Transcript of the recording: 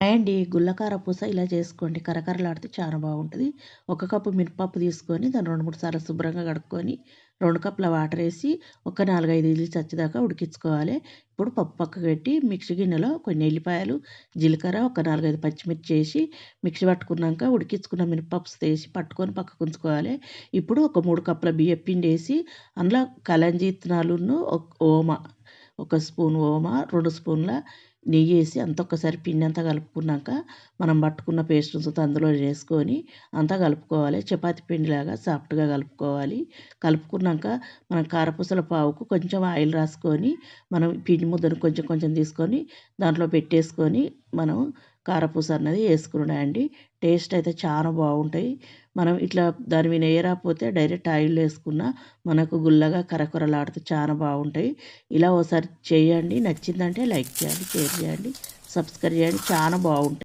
అండి గుల్లకార పూస ఇలా చేసుకోండి. కరకరలాడితే చాలా బాగుంటుంది. ఒక కప్పు మినపప్పు తీసుకొని దాన్ని రెండు మూడు సార్లు శుభ్రంగా కడుక్కొని రెండు కప్పుల వాటర్ వేసి ఒక నాలుగైదు ఇల్లు చచ్చేదాకా ఉడికించుకోవాలి. ఇప్పుడు పప్పు పక్క పెట్టి మిక్సీ గిన్నెలో కొన్ని ఎల్లిపాయలు జీలకర్ర ఒక నాలుగైదు పచ్చిమిర్చి వేసి మిక్సీ పట్టుకున్నాక ఉడికించుకున్న మినపప్పు వేసి పట్టుకొని పక్కకు ఉంచుకోవాలి. ఇప్పుడు ఒక మూడు కప్పుల బియ్యం పిండి వేసి అందులో కలంజీ ఇత్తనాలును ఓమ ఒక స్పూన్ ఓమ రెండు స్పూన్ల నెయ్యి వేసి అంత ఒక్కసారి పిండి అంతా కలుపుకున్నాక మనం పట్టుకున్న పేస్ట్ ఉంచుతా అందులో వేసుకొని అంతా కలుపుకోవాలి. చపాతి పిండిలాగా సాఫ్ట్గా కలుపుకోవాలి. కలుపుకున్నాక మనం కారపూసల పావుకు కొంచెం ఆయిల్ రాసుకొని మనం పిండి ముద్దను కొంచెం కొంచెం తీసుకొని దాంట్లో పెట్టేసుకొని మనం కారపూస అన్నది వేసుకున్నాయండి. టేస్ట్ అయితే చాలా బాగుంటాయి. మనం ఇట్లా దాని మీద వేయరాకపోతే డైరెక్ట్ ఆయిల్ వేసుకున్న మనకు గుల్లగా కరకరలాడుతూ చాలా బాగుంటాయి. ఇలా ఒకసారి చేయండి. నచ్చిందంటే లైక్ చేయండి షేర్ చేయండి సబ్స్క్రైబ్ చేయండి. చాలా బాగుంటాయి.